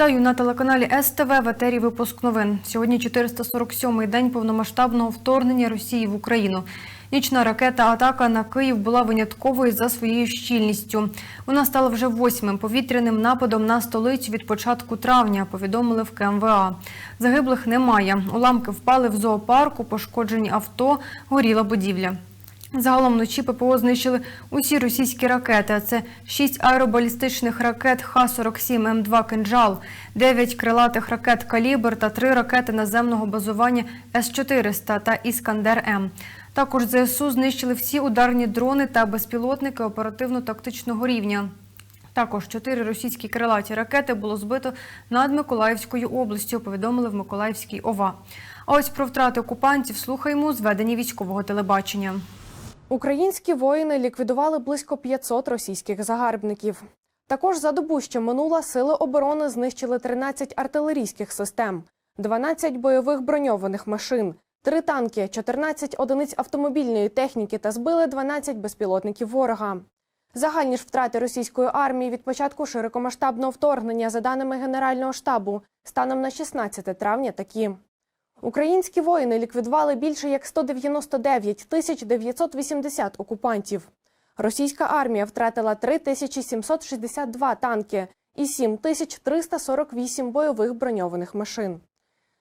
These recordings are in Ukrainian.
Вітаю на телеканалі СТВ в етері випуск новин. Сьогодні 447-й день повномасштабного вторгнення Росії в Україну. Нічна ракета-атака на Київ була винятковою за своєю щільністю. Вона стала вже восьмим повітряним нападом на столицю від початку травня, повідомили в КМВА. Загиблих немає. Уламки впали в зоопарку, пошкоджені авто, горіла будівля. Загалом вночі ППО знищили усі російські ракети. А це 6 аеробалістичних ракет Х-47М2 «Кинджал», 9 крилатих ракет «Калібр» та 3 ракети наземного базування С-400 та «Іскандер-М». Також ЗСУ знищили всі ударні дрони та безпілотники оперативно-тактичного рівня. Також чотири російські крилаті ракети було збито над Миколаївською областю, повідомили в Миколаївській ОВА. А ось про втрати окупантів слухаємо зведені військового телебачення. Українські воїни ліквідували близько 500 російських загарбників. Також за добу, що минула, сили оборони знищили 13 артилерійських систем, 12 бойових броньованих машин, 3 танки, 14 одиниць автомобільної техніки та збили 12 безпілотників ворога. Загальні ж втрати російської армії від початку широкомасштабного вторгнення, за даними Генерального штабу, станом на 16 травня такі. Українські воїни ліквідували більше як 199 тисяч 980 окупантів. Російська армія втратила 3762 танки і 7348 бойових броньованих машин.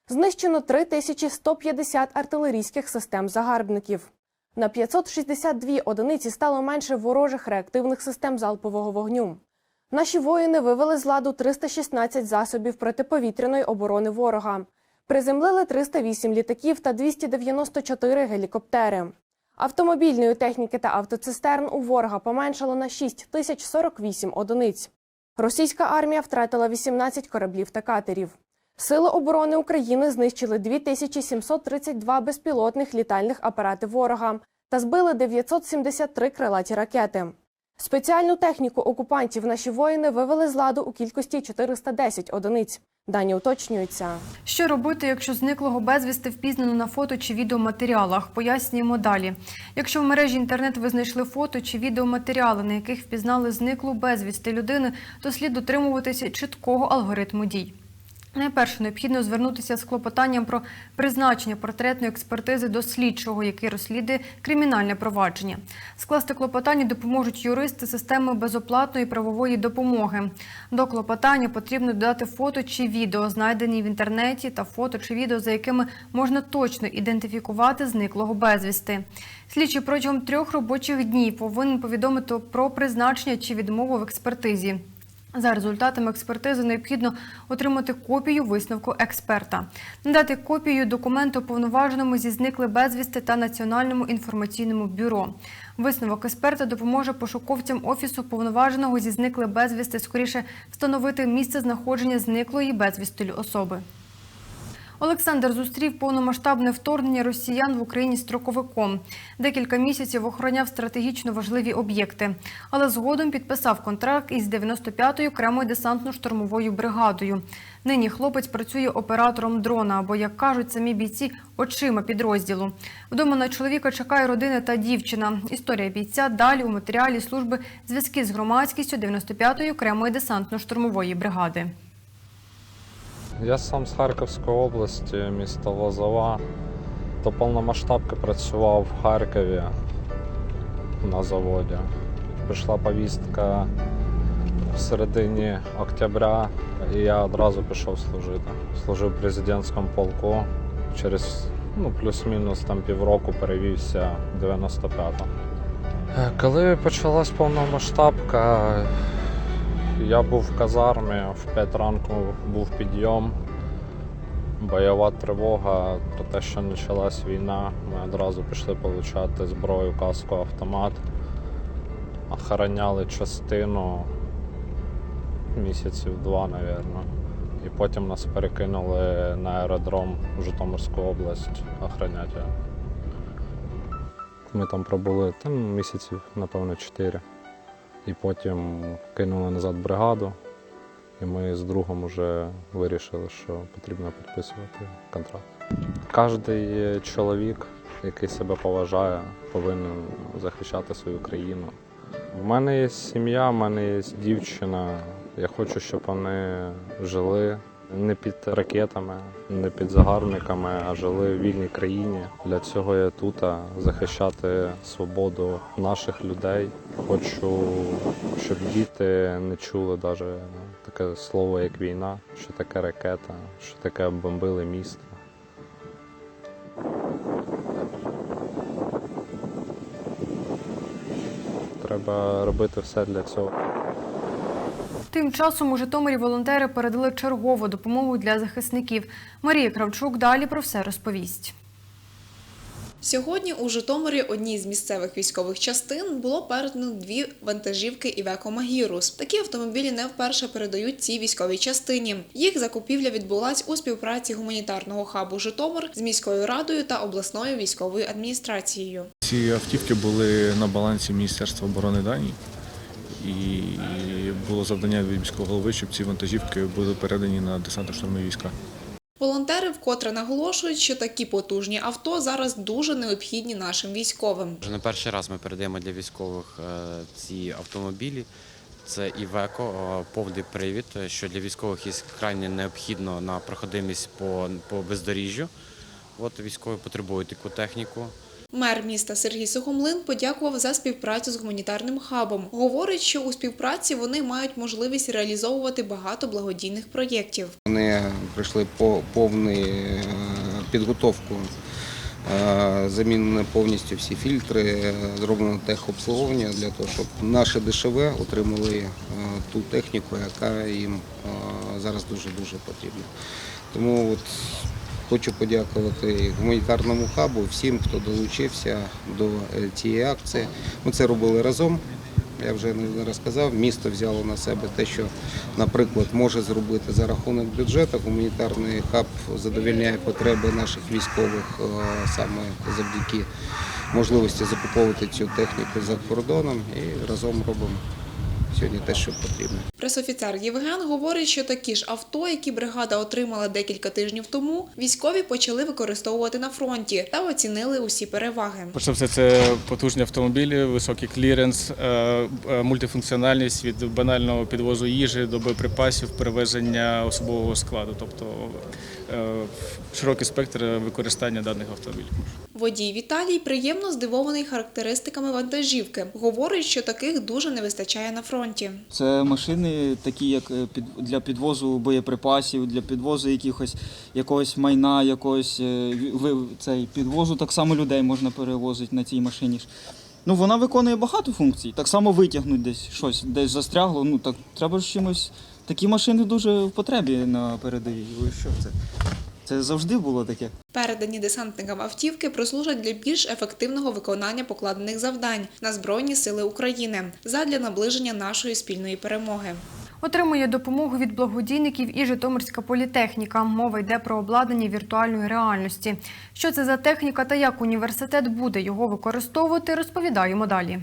Знищено 3150 артилерійських систем загарбників. На 562 одиниці стало менше ворожих реактивних систем залпового вогню. Наші воїни вивели з ладу 316 засобів протиповітряної оборони ворога. Приземлили 308 літаків та 294 гелікоптери. Автомобільної техніки та автоцистерн у ворога поменшало на 6048 одиниць. Російська армія втратила 18 кораблів та катерів. Сили оборони України знищили 2732 безпілотних літальних апарати ворога та збили 973 крилаті ракети. Спеціальну техніку окупантів наші воїни вивели з ладу у кількості 410 одиниць. Дані уточнюються. Що робити, якщо зниклого безвісти впізнано на фото чи відеоматеріалах? Пояснюємо далі. Якщо в мережі інтернет ви знайшли фото чи відеоматеріали, на яких впізнали зниклу безвісти людини, то слід дотримуватися чіткого алгоритму дій. Найперше необхідно звернутися з клопотанням про призначення портретної експертизи до слідчого, який розслідує кримінальне провадження. Скласти клопотання допоможуть юристи системи безоплатної правової допомоги. До клопотання потрібно додати фото чи відео, знайдені в інтернеті, та фото чи відео, за якими можна точно ідентифікувати зниклого безвісти. Слідчий протягом трьох робочих днів повинен повідомити про призначення чи відмову в експертизі. За результатами експертизи необхідно отримати копію висновку експерта, надати копію документу повноваженому зі зникли безвісти та Національному інформаційному бюро. Висновок експерта допоможе пошуковцям офісу повноваженого зі зникли безвісти скоріше встановити місце знаходження зниклої безвістилі особи. Олександр зустрів повномасштабне вторгнення росіян в Україні строковиком. Декілька місяців охороняв стратегічно важливі об'єкти, але згодом підписав контракт із 95-ю окремою десантно-штурмовою бригадою. Нині хлопець працює оператором дрона або, як кажуть самі бійці, очима підрозділу. Вдома на чоловіка чекає родина та дівчина. Історія бійця далі у матеріалі служби зв'язки з громадськістю 95-ї окремої десантно-штурмової бригади. Я сам з Харківської області, місто Лозова. До повномасштабки працював в Харкові на заводі. Прийшла повістка в середині октября, і я одразу пішов служити. Служив в президентському полку. Через ну, плюс-мінус там півроку перевівся 95-ту. Е, Коли почалась повномасштабка, я був в казармі, в 5 ранку був підйом, бойова тривога про те, що почалась війна. Ми одразу пішли отримати зброю, каску, автомат. Охороняли частину місяців два, мабуть. І потім нас перекинули на аеродром в Житомирську область охороняти. Ми там пробули там, місяців, напевно, чотири. І потім кинули назад бригаду, і ми з другом вже вирішили, що потрібно підписувати контракт. Кожен чоловік, який себе поважає, повинен захищати свою країну. У мене є сім'я, в мене є дівчина, Я хочу, щоб вони жили не під ракетами, не під загарбниками, а жили в вільній країні. Для цього я тут захищати свободу наших людей. Хочу, щоб діти не чули навіть таке слово, як війна, що таке ракета, що таке бомбили місто. Треба робити все для цього. Тим часом у Житомирі волонтери передали чергову допомогу для захисників. Марія Кравчук далі про все розповість. Сьогодні у Житомирі одній з місцевих військових частин було передано дві вантажівки Івеко Магірус. Такі автомобілі не вперше передають цій військовій частині. Їх закупівля відбулась у співпраці гуманітарного хабу Житомир з міською радою та обласною військовою адміністрацією. Ці автівки були на балансі Міністерства оборони Данії. І було завдання від міського голови, щоб ці вантажівки були передані на десантно-штурмові війська. Волонтери вкотре наголошують, що такі потужні авто зараз дуже необхідні нашим військовим. Вже не перший раз ми передаємо для військових е, ці автомобілі. Це Івеко, е, повний привід, що для військових є крайне необхідно на проходимість по, по бездоріжжю. От військові потребують таку техніку. Мер міста Сергій Сухомлин подякував за співпрацю з гуманітарним хабом. Говорить, що у співпраці вони мають можливість реалізовувати багато благодійних проєктів. Вони пройшли по повну е, підготовку. Е, повністю всі фільтри, е, зроблено техобслуговування для того, щоб наші ДШВ отримали ту техніку, яка їм зараз дуже-дуже потрібна. Тому от хочу подякувати гуманітарному хабу, всім, хто долучився до е, цієї акції. Ми це робили разом. Я вже не розказав, місто взяло на себе те, що, наприклад, може зробити за рахунок бюджету. Гуманітарний хаб задовільняє потреби наших військових е, саме завдяки можливості закуповувати цю техніку за кордоном і разом робимо сьогодні те, що потрібно. Пресофіцер Євген говорить, що такі ж авто, які бригада отримала декілька тижнів тому, військові почали використовувати на фронті та оцінили усі переваги. Перш за все, це потужні автомобілі, високий кліренс, е, е, мультифункціональність від банального підвозу їжі до боєприпасів, перевезення особового складу, тобто широкий спектр використання даних автомобілів. Водій Віталій приємно здивований характеристиками вантажівки. Говорить, що таких дуже не вистачає на фронті. Це машини такі, як е, під, для підвозу боєприпасів, для підвозу якихось, якогось майна, якогось е, цей, підвозу так само людей можна перевозити на цій машині. Ну, вона виконує багато функцій. Так само витягнути десь щось, десь застрягло. Ну так треба ж чимось. Такі машини дуже в потребі на передовій. Ви що це? Це завжди було таке. Передані десантникам автівки прослужать для більш ефективного виконання покладених завдань на Збройні Сили України задля наближення нашої спільної перемоги. Отримує допомогу від благодійників і Житомирська політехніка. Мова йде про обладнання віртуальної реальності. Що це за техніка та як університет буде його використовувати, розповідаємо далі.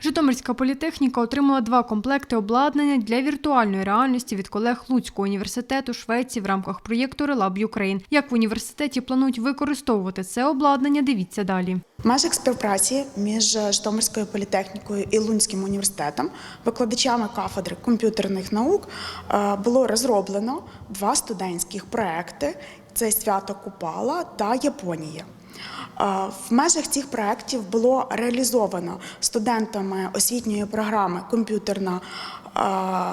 Житомирська політехніка отримала два комплекти обладнання для віртуальної реальності від колег Луцького університету Швеції в рамках проєкту Relab Ukraine. Як в університеті планують використовувати це обладнання, дивіться далі. В межах співпраці між Житомирською політехнікою і Лунським університетом, викладачами кафедри комп'ютерних наук, е, було розроблено два студентських проекти: це свято Купала та Японія. Е, В межах цих проєктів було реалізовано студентами освітньої програми комп'ютерна е,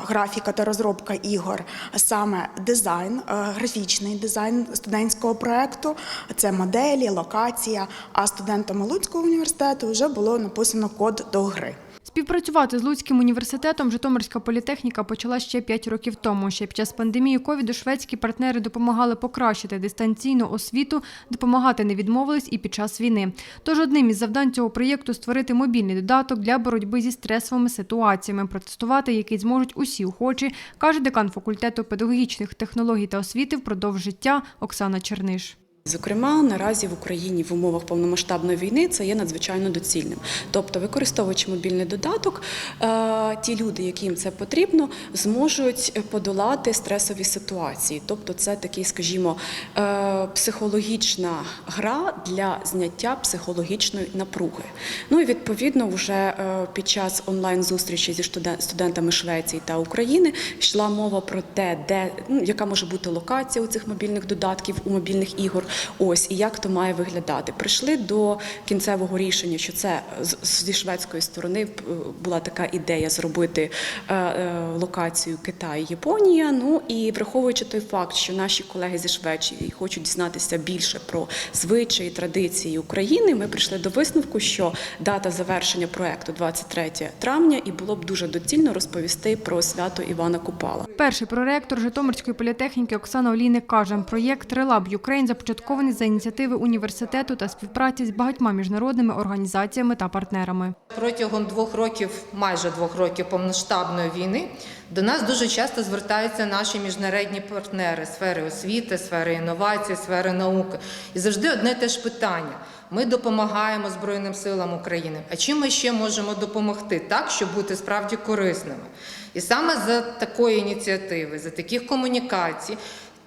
графіка та розробка ігор, саме дизайн, е, графічний дизайн студентського проєкту, це моделі, локація. А студентами Луцького університету вже було написано код до гри. Співпрацювати з Луцьким університетом Житомирська політехніка почала ще 5 років тому. Ще під час пандемії ковіду шведські партнери допомагали покращити дистанційну освіту, допомагати не відмовились і під час війни. Тож одним із завдань цього проєкту створити мобільний додаток для боротьби зі стресовими ситуаціями, протестувати який зможуть усі охочі, каже декан факультету педагогічних технологій та освіти впродовж життя Оксана Черниш. Зокрема, наразі в Україні в умовах повномасштабної війни це є надзвичайно доцільним. Тобто, використовуючи мобільний додаток, е, ті люди, яким це потрібно, зможуть подолати стресові ситуації. Тобто, це такий, скажімо, е, психологічна гра для зняття психологічної напруги. Ну і відповідно, вже е, під час онлайн зустрічі зі студен- студентами Швеції та України йшла мова про те, де ну, яка може бути локація у цих мобільних додатків, у мобільних ігор. Ось і як то має виглядати. Прийшли до кінцевого рішення, що це зі шведської сторони е, була така ідея зробити е, е, локацію Китай, Японія. Ну і враховуючи той факт, що наші колеги зі Швеції хочуть дізнатися більше про звичаї традиції України, ми прийшли до висновку, що дата завершення проекту 23 травня, і було б дуже доцільно розповісти про свято Івана Купала. Перший проректор Житомирської політехніки Оксана Олійник каже, проєкт Релаб Юкрейн започаткований за ініціативи університету та співпраці з багатьма міжнародними організаціями та партнерами. Протягом двох років, майже двох років повноштабної війни, до нас дуже часто звертаються наші міжнародні партнери сфери освіти, сфери інновацій, сфери науки. І завжди одне те ж питання. Ми допомагаємо Збройним силам України. А чим ми ще можемо допомогти так, щоб бути справді корисними? І саме за такої ініціативи, за таких комунікацій,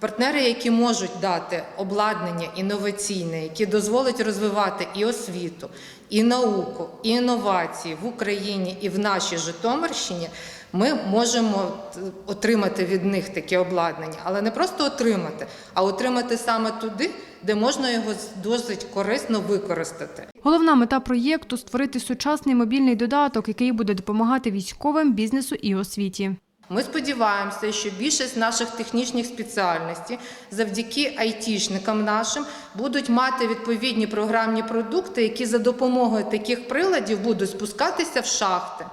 партнери, які можуть дати обладнання інноваційне, які дозволять розвивати і освіту, і науку, і інновації в Україні і в нашій Житомирщині, ми можемо отримати від них таке обладнання, але не просто отримати, а отримати саме туди, де можна його досить корисно використати. Головна мета проєкту створити сучасний мобільний додаток, який буде допомагати військовим, бізнесу і освіті. Ми сподіваємося, що більшість наших технічних спеціальностей завдяки айтішникам нашим будуть мати відповідні програмні продукти, які за допомогою таких приладів будуть спускатися в шахти,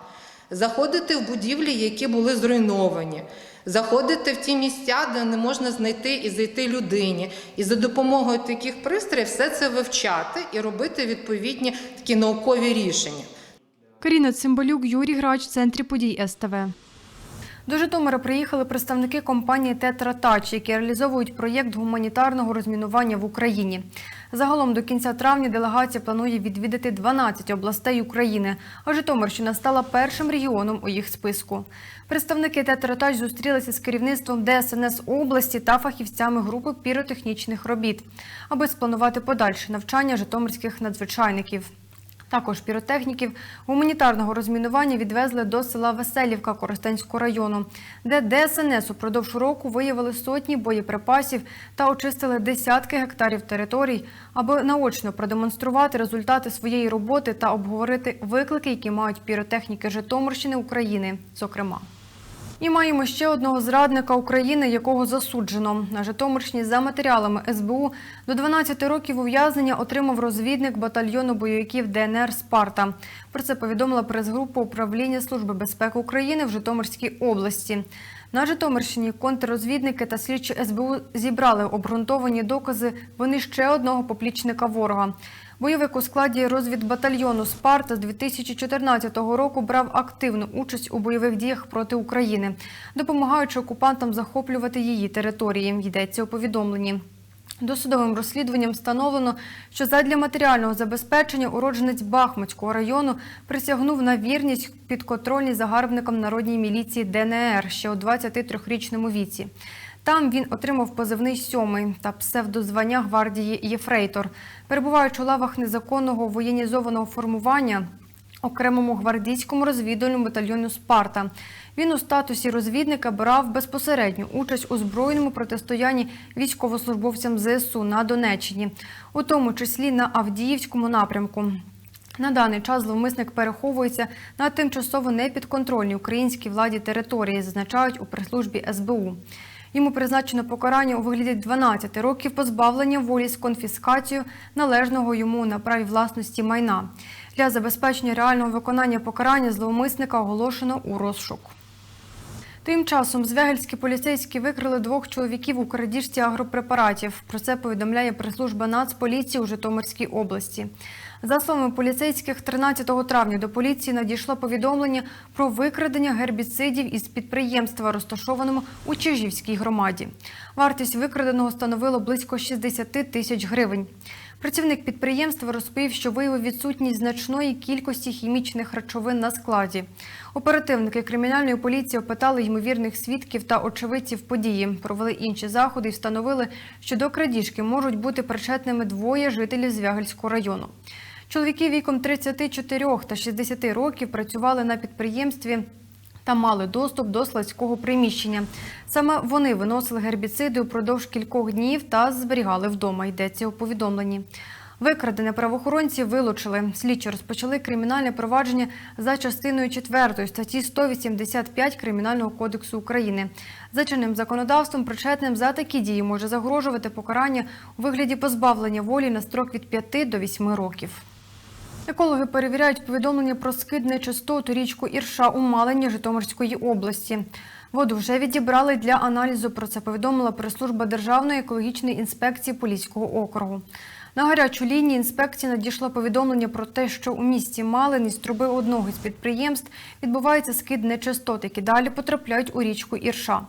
заходити в будівлі, які були зруйновані. Заходити в ті місця, де не можна знайти і зайти людині, і за допомогою таких пристроїв все це вивчати і робити відповідні такі наукові рішення. Каріна Цимбалюк, Юрій Грач, центрі подій СТВ. До Житомира приїхали представники компанії Тетра Тач, які реалізовують проєкт гуманітарного розмінування в Україні. Загалом до кінця травня делегація планує відвідати 12 областей України, а Житомирщина стала першим регіоном у їх списку. Представники Тетра Тач зустрілися з керівництвом ДСНС області та фахівцями групи піротехнічних робіт, аби спланувати подальше навчання житомирських надзвичайників. Також піротехніків гуманітарного розмінування відвезли до села Веселівка Коростенського району, де ДСНС упродовж року виявили сотні боєприпасів та очистили десятки гектарів територій, аби наочно продемонструвати результати своєї роботи та обговорити виклики, які мають піротехніки Житомирщини України, зокрема. І маємо ще одного зрадника України, якого засуджено. На Житомирщині за матеріалами СБУ до 12 років ув'язнення отримав розвідник батальйону бойовиків ДНР «Спарта». Про це повідомила прес-група управління Служби безпеки України в Житомирській області. На Житомирщині контррозвідники та слідчі СБУ зібрали обґрунтовані докази вини ще одного поплічника ворога. Бойовик у складі розвідбатальйону «Спарта» з 2014 року брав активну участь у бойових діях проти України, допомагаючи окупантам захоплювати її території, йдеться у повідомленні. Досудовим розслідуванням встановлено, що задля матеріального забезпечення уродженець Бахмутського району присягнув на вірність підконтрольній загарбникам народній міліції ДНР ще у 23-річному віці. Там він отримав позивний сьомий та псевдозвання гвардії Єфрейтор. Перебуваючи у лавах незаконного воєнізованого формування, окремому гвардійському розвідувальному батальйону Спарта. Він у статусі розвідника брав безпосередню участь у збройному протистоянні військовослужбовцям ЗСУ на Донеччині, у тому числі на Авдіївському напрямку. На даний час зловмисник переховується на тимчасово непідконтрольній українській владі території, зазначають у прес-службі СБУ. Йому призначено покарання у вигляді 12 років позбавлення волі з конфіскацією належного йому на праві власності майна. Для забезпечення реального виконання покарання зловмисника оголошено у розшук. Тим часом звягельські поліцейські викрили двох чоловіків у крадіжці агропрепаратів. Про це повідомляє прес-служба Нацполіції у Житомирській області. За словами поліцейських, 13 травня до поліції надійшло повідомлення про викрадення гербіцидів із підприємства, розташованому у Чижівській громаді. Вартість викраденого становило близько 60 тисяч гривень. Працівник підприємства розповів, що виявив відсутність значної кількості хімічних речовин на складі. Оперативники кримінальної поліції опитали ймовірних свідків та очевидців події, провели інші заходи і встановили, що до крадіжки можуть бути причетними двоє жителів Звягельського району. Чоловіки віком 34 та 60 років працювали на підприємстві та мали доступ до складського приміщення. Саме вони виносили гербіциди упродовж кількох днів та зберігали вдома. Йдеться у повідомленні. Викрадене правоохоронці вилучили. Слідчі розпочали кримінальне провадження за частиною 4 статті 185 Кримінального кодексу України. За чинним законодавством причетним за такі дії може загрожувати покарання у вигляді позбавлення волі на строк від 5 до 8 років. Екологи перевіряють повідомлення про скид нечистоту річку Ірша у Малині Житомирської області. Воду вже відібрали для аналізу. Про це повідомила прес-служба Державної екологічної інспекції Поліського округу. На гарячу лінію інспекції надійшло повідомлення про те, що у місті Малин із труби одного з підприємств відбувається скид нечистот, які далі потрапляють у річку Ірша.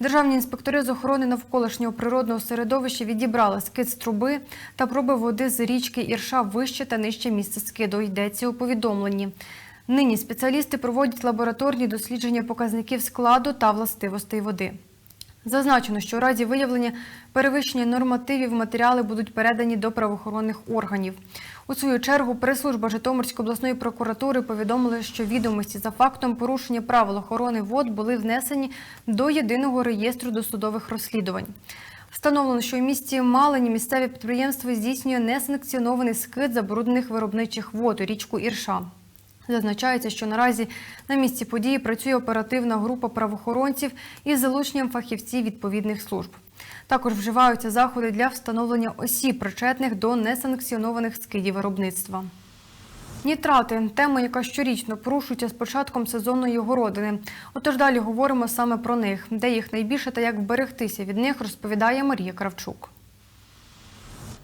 Державні інспектори з охорони навколишнього природного середовища відібрали скид з труби та проби води з річки Ірша вище та нижче місце скиду. Йдеться у повідомленні. Нині спеціалісти проводять лабораторні дослідження показників складу та властивостей води. Зазначено, що у разі виявлення перевищення нормативів матеріали будуть передані до правоохоронних органів. У свою чергу прес-служба Житомирської обласної прокуратури повідомила, що відомості за фактом порушення правил охорони вод були внесені до єдиного реєстру досудових розслідувань. Встановлено, що у місті Малині місцеве підприємство здійснює несанкціонований скид забруднених виробничих вод у річку Ірша. Зазначається, що наразі на місці події працює оперативна група правоохоронців із залученням фахівців відповідних служб. Також вживаються заходи для встановлення осіб, причетних до несанкціонованих скидів виробництва. Нітрати тема, яка щорічно порушується з початком сезонної городини. Отож далі говоримо саме про них, де їх найбільше та як вберегтися від них, розповідає Марія Кравчук.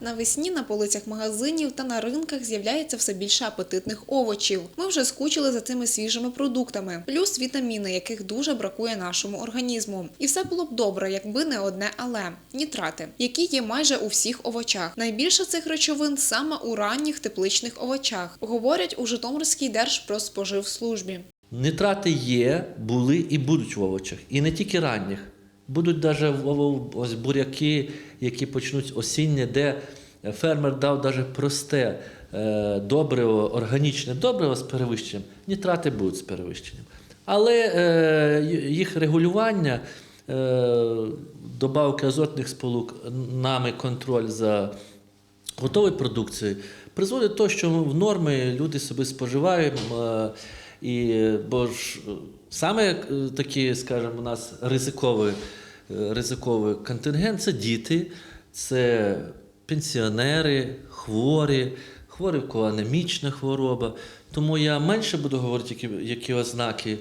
Навесні на полицях магазинів та на ринках з'являється все більше апетитних овочів. Ми вже скучили за цими свіжими продуктами, плюс вітаміни, яких дуже бракує нашому організму. І все було б добре, якби не одне але нітрати, які є майже у всіх овочах. Найбільше цих речовин саме у ранніх тепличних овочах, говорять у Житомирській Держпродспоживслужбі. Нитрати є, були і будуть в овочах. І не тільки ранніх. Будуть навіть буряки, які почнуть осіння, де фермер дав навіть просте е, добриво, органічне добриво з перевищенням, нітрати будуть з перевищенням. Але е, їх регулювання, е, добавки азотних сполук, нами контроль за готовою продукцією, призводить до того, що в норми люди собі споживаємо. Е, і, бо ж саме е, такі, скажімо, у нас ризиковий, е, ризиковий контингент це діти, це пенсіонери, хворі, хворі, в кого анемічна хвороба. Тому я менше буду говорити, які, які ознаки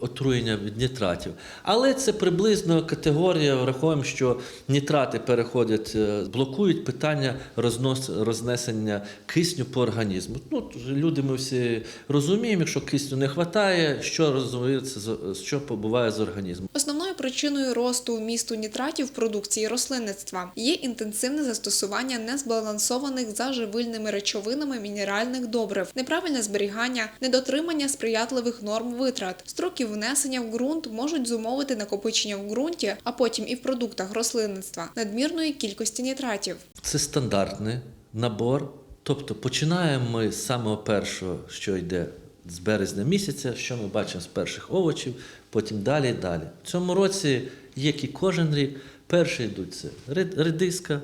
отруєння від нітратів. Але це приблизно категорія, враховуємо, що нітрати переходять, е, блокують питання рознос, рознесення кисню по організму. Ну, люди ми всі розуміємо, якщо кисню не вистачає, що розвивається, з- що побуває з організмом. Основною причиною росту вмісту нітратів в продукції рослинництва є інтенсивне застосування незбалансованих за живильними речовинами мінеральних добрив, неправильне зберігання, недотримання сприятливих норм витрат. Строки внесення в ґрунт можуть зумовити накопичення в ґрунті, а потім і в продуктах рослинництва надмірної кількості нітратів. Це стандартний набор. Тобто починаємо ми з самого першого, що йде з березня місяця, що ми бачимо з перших овочів, потім далі і далі. В цьому році, як і кожен рік, перші йдуть це редиска,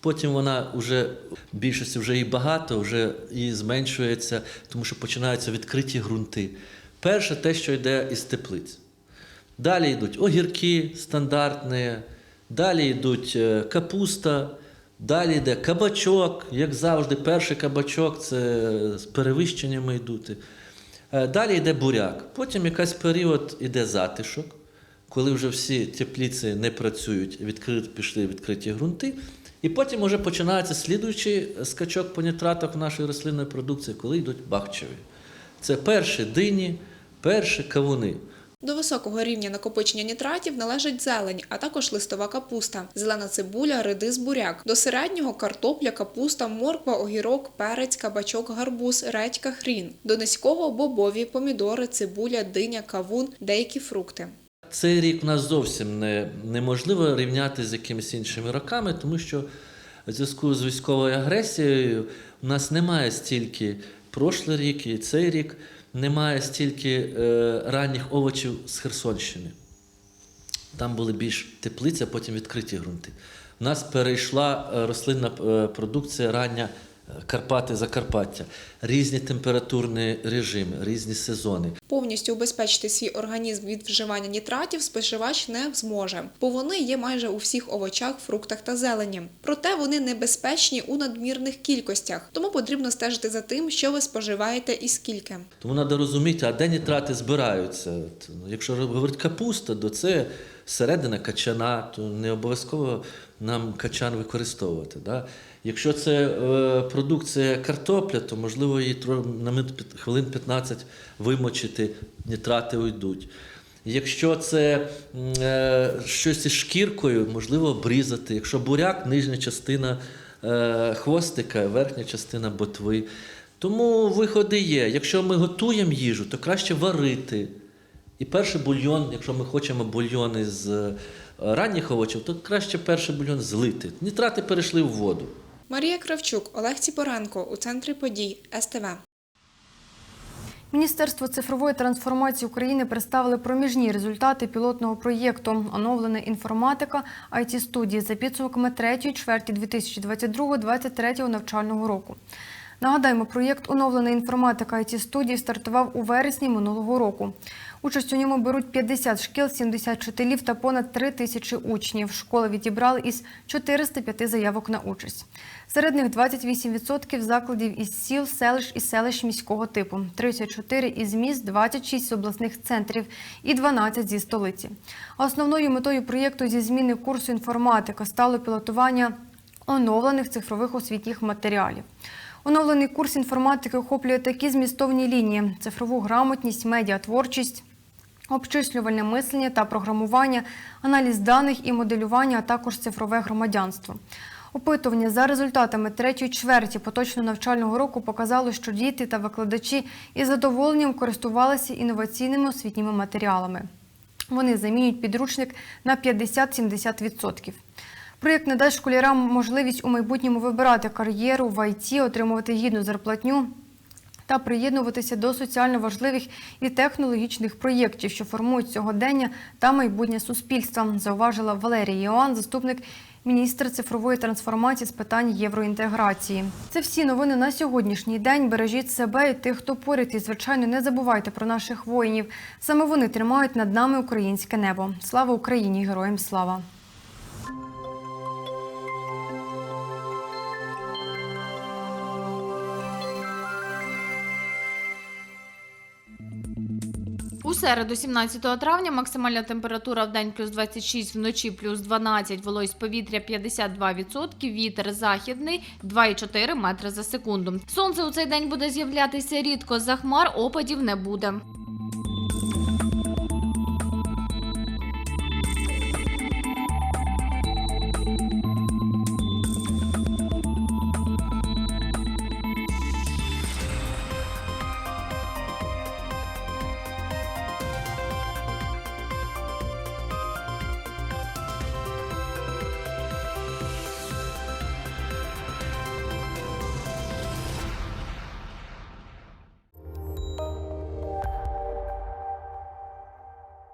потім вона вже більшості вже і багато, вже і зменшується, тому що починаються відкриті ґрунти. Перше те, що йде із теплиць. Далі йдуть огірки стандартні, далі йдуть е, капуста, далі йде кабачок, як завжди, перший кабачок це з перевищеннями йдуть. Е, Далі йде буряк. Потім якийсь період іде затишок, коли вже всі тепліці не працюють, відкрит, пішли відкриті ґрунти. І потім вже починається слідуючий скачок по нітратах нашої рослинної продукції, коли йдуть бахчеві. Це перші дині, перші кавуни. До високого рівня накопичення нітратів належить зелень, а також листова капуста, зелена цибуля, редис, буряк. До середнього картопля, капуста, морква, огірок, перець, кабачок, гарбуз, редька, хрін. До низького бобові, помідори, цибуля, диня, кавун, деякі фрукти. Цей рік у нас зовсім не, неможливо рівняти з якимись іншими роками, тому що в зв'язку з військовою агресією у нас немає стільки прошлий рік і цей рік немає стільки е, ранніх овочів з Херсонщини. Там були більш теплиці, а потім відкриті ґрунти. У нас перейшла е, рослинна е, продукція рання Карпати Закарпаття, різні температурні режими, різні сезони. Повністю убезпечити свій організм від вживання нітратів споживач не зможе, бо вони є майже у всіх овочах, фруктах та зелені. Проте вони небезпечні у надмірних кількостях, тому потрібно стежити за тим, що ви споживаєте і скільки. Тому треба розуміти, а де нітрати збираються. Ну, Якщо говорить капуста, то це середина качана, то не обов'язково нам качан використовувати. Да? Якщо це е, продукція картопля, то можливо її на хвилин 15 вимочити, нітрати уйдуть. Якщо це е, щось із шкіркою, можливо обрізати. Якщо буряк, нижня частина е, хвостика, верхня частина ботви. Тому виходи є. Якщо ми готуємо їжу, то краще варити. І перший бульйон, якщо ми хочемо бульйон е, ранніх овочів, то краще перший бульйон злити. Нітрати перейшли в воду. Марія Кравчук, Олег Ціпоренко у центрі подій СТВ. Міністерство цифрової трансформації України представили проміжні результати пілотного проєкту «Оновлена інформатика it студії за підсумками 3-ї чверті 2022-2023 навчального року. Нагадаємо, проєкт «Оновлена інформатика it студії стартував у вересні минулого року. Участь у ньому беруть 50 шкіл, 70 вчителів та понад 3 тисячі учнів. Школи відібрали із 405 заявок на участь. Серед них 28% закладів із сіл, селищ і селищ міського типу, 34 із міст, 26 з обласних центрів і 12 зі столиці. Основною метою проєкту зі зміни курсу інформатика стало пілотування оновлених цифрових освітніх матеріалів. Оновлений курс інформатики охоплює такі змістовні лінії: цифрову грамотність, медіатворчість, обчислювальне мислення та програмування, аналіз даних і моделювання, а також цифрове громадянство. Опитування за результатами третьої чверті поточного навчального року показало, що діти та викладачі із задоволенням користувалися інноваційними освітніми матеріалами. Вони замінюють підручник на 50-70%. Проєкт надасть школярам можливість у майбутньому вибирати кар'єру в ІТ, отримувати гідну зарплатню та приєднуватися до соціально важливих і технологічних проєктів, що формують сьогодення та майбутнє суспільства, зауважила Валерія Йоан, заступник міністра цифрової трансформації з питань євроінтеграції. Це всі новини на сьогоднішній день. Бережіть себе і тих, хто поряд. І звичайно, не забувайте про наших воїнів. Саме вони тримають над нами українське небо. Слава Україні! Героям слава! Середу, 17 травня, максимальна температура в день плюс 26, вночі плюс 12, вологість повітря 52%, вітер західний 2,4 метри за секунду. Сонце у цей день буде з'являтися рідко, за хмар опадів не буде.